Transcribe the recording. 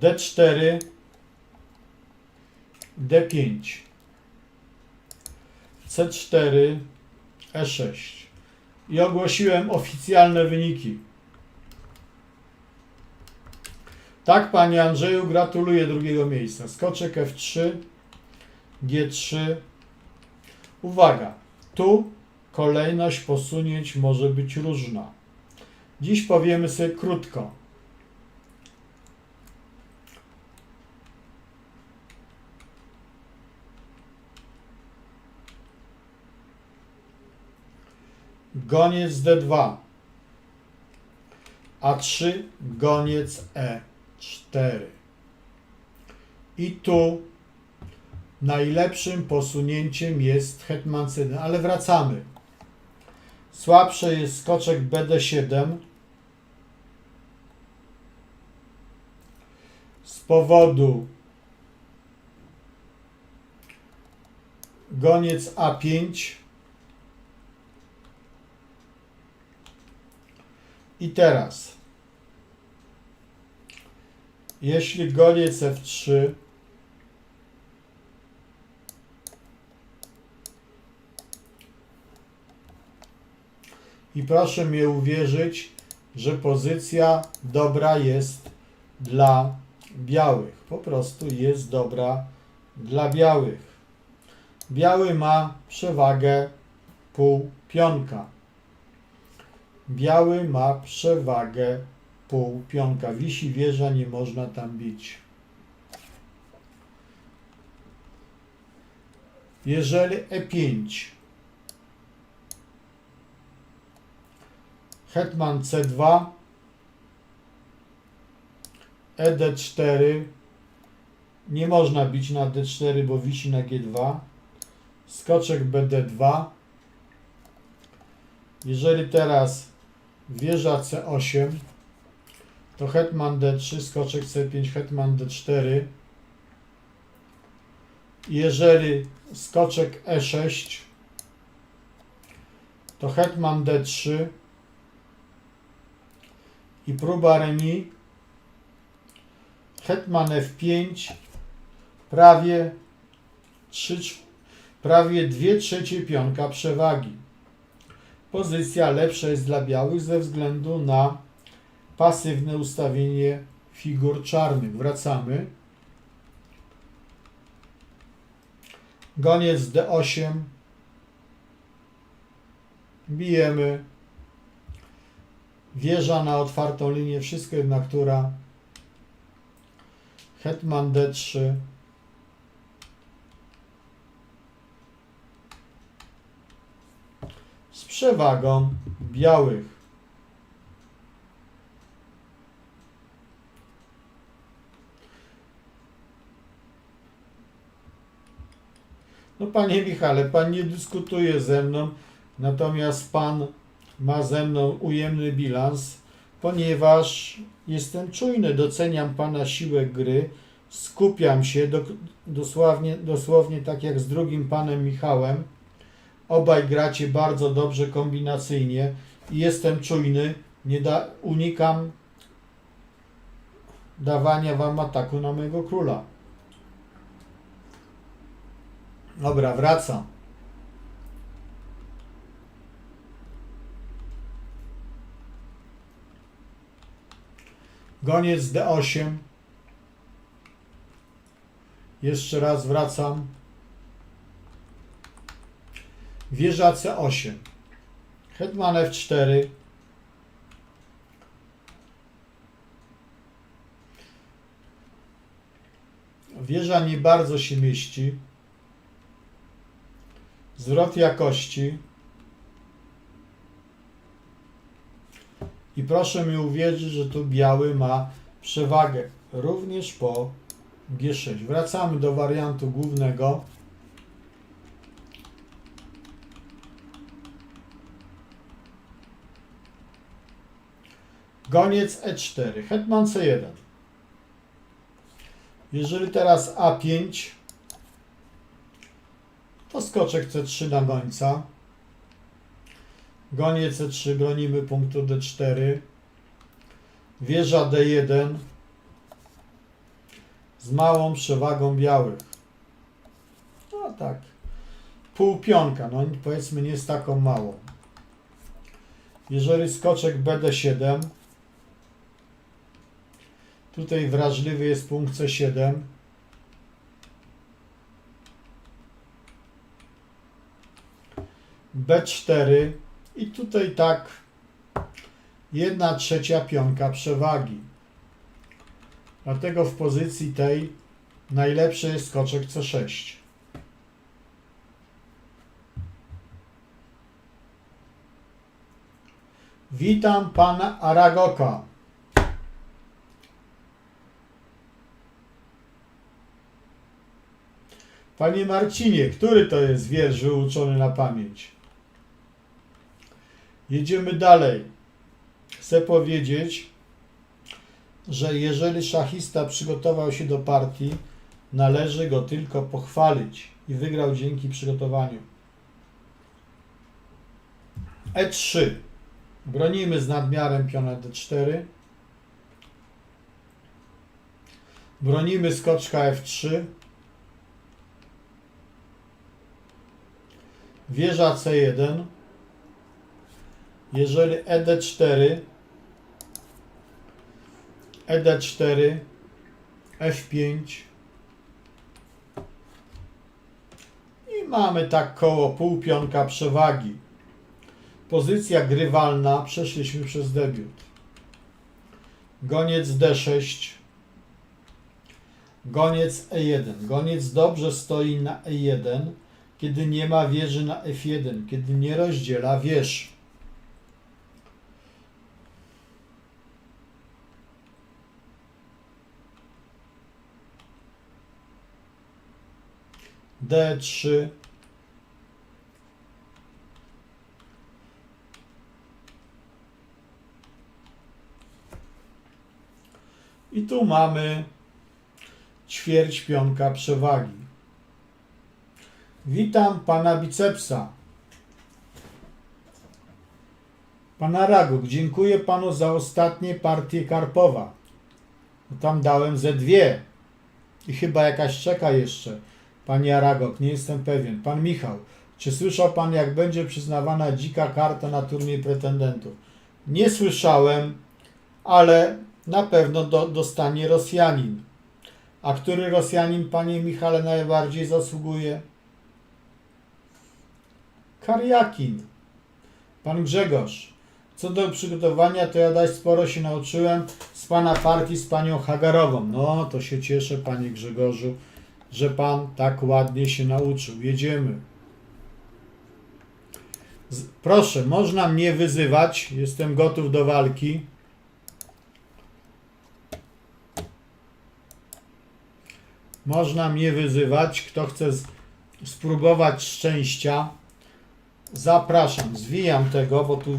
D4, D5, C4, E6 i ogłosiłem oficjalne wyniki. Tak, panie Andrzeju, gratuluję drugiego miejsca. Skoczek F3, G3. Uwaga, tu kolejność posunięć może być różna. Dziś powiemy sobie krótko. Goniec D2. A3, goniec E4. I tu najlepszym posunięciem jest hetman C1, ale wracamy. Słabsze jest skoczek BD7 z powodu goniec A5 i teraz jeśli goniec F3 I proszę mnie uwierzyć, że pozycja dobra jest dla białych. Po prostu jest dobra dla białych. Biały ma przewagę pół pionka. Biały ma przewagę. Pół pionka. Wisi wieża, nie można tam bić. Jeżeli E E5 Hetman C2, ED4, nie można bić na D4, bo wisi na G2, skoczek BD2, jeżeli teraz wieża C8, to hetman D3, skoczek C5, hetman D4, jeżeli skoczek E6, to hetman D3, i próba remi. Hetman F5, prawie 3, prawie 2 trzecie pionka przewagi. Pozycja lepsza jest dla białych ze względu na pasywne ustawienie figur czarnych. Wracamy. Goniec D8. Bijemy. Wieża na otwartą linię, wszystko jedna która. Hetman D3. Z przewagą białych. No panie Michale, pan nie dyskutuje ze mną, natomiast pan ma ze mną ujemny bilans, ponieważ jestem czujny, doceniam Pana siłę gry, skupiam się do, dosłownie, dosłownie tak jak z drugim Panem Michałem. Obaj gracie bardzo dobrze kombinacyjnie i jestem czujny, nie da, unikam dawania Wam ataku na mojego króla. Dobra, wracam. Goniec D8. Jeszcze raz wracam. Wieża C8. Hetman F4. Wieża nie bardzo się mieści. Zwrot jakości. I proszę mi uwierzyć, że tu biały ma przewagę również po G6. Wracamy do wariantu głównego. Goniec E4, hetman C1. Jeżeli teraz A5, to skoczek C3 na gońca. Goniec C3, bronimy punktu D4. Wieża D1. z małą przewagą białych. No tak. Pół pionka, no powiedzmy nie z taką małą. Jeżeli skoczek BD7, tutaj wrażliwy jest punkt C7, B4 i tutaj tak jedna trzecia pionka przewagi. Dlatego w pozycji tej najlepszy jest skoczek C6. Witam pana Aragoka. Panie Marcinie, który to jest wiersz wyuczony na pamięć? Jedziemy dalej. Chcę powiedzieć, że jeżeli szachista przygotował się do partii, należy go tylko pochwalić i wygrał dzięki przygotowaniu. E3. Bronimy z nadmiarem piona D4. Bronimy skoczka F3. Wieża C1. Jeżeli E ED4, ED4, F5 i mamy tak koło pół pionka przewagi. Pozycja grywalna, przeszliśmy przez debiut. Goniec D6, goniec E1. Goniec dobrze stoi na E1, kiedy nie ma wieży na F1, kiedy nie rozdziela wież. D3 I tu mamy ćwierć pionka przewagi. Witam pana bicepsa. Pana Raguk, dziękuję panu za ostatnie partie Karpowa. No Tam dałem ze dwie. I chyba jakaś czeka jeszcze. Panie Aragok, nie jestem pewien. Pan Michał, czy słyszał pan, jak będzie przyznawana dzika karta na turniej pretendentów? Nie słyszałem, ale na pewno do, dostanie Rosjanin. A który Rosjanin, panie Michale, najbardziej zasługuje? Kariakin. Pan Grzegorz. Co do przygotowania, to ja dość sporo się nauczyłem z pana partii z panią Hagarową. No, to się cieszę, panie Grzegorzu, że pan tak ładnie się nauczył. Jedziemy. Z, proszę, można mnie wyzywać. Jestem gotów do walki. Można mnie wyzywać. Kto chce spróbować szczęścia, zapraszam. Zwijam tego, bo tu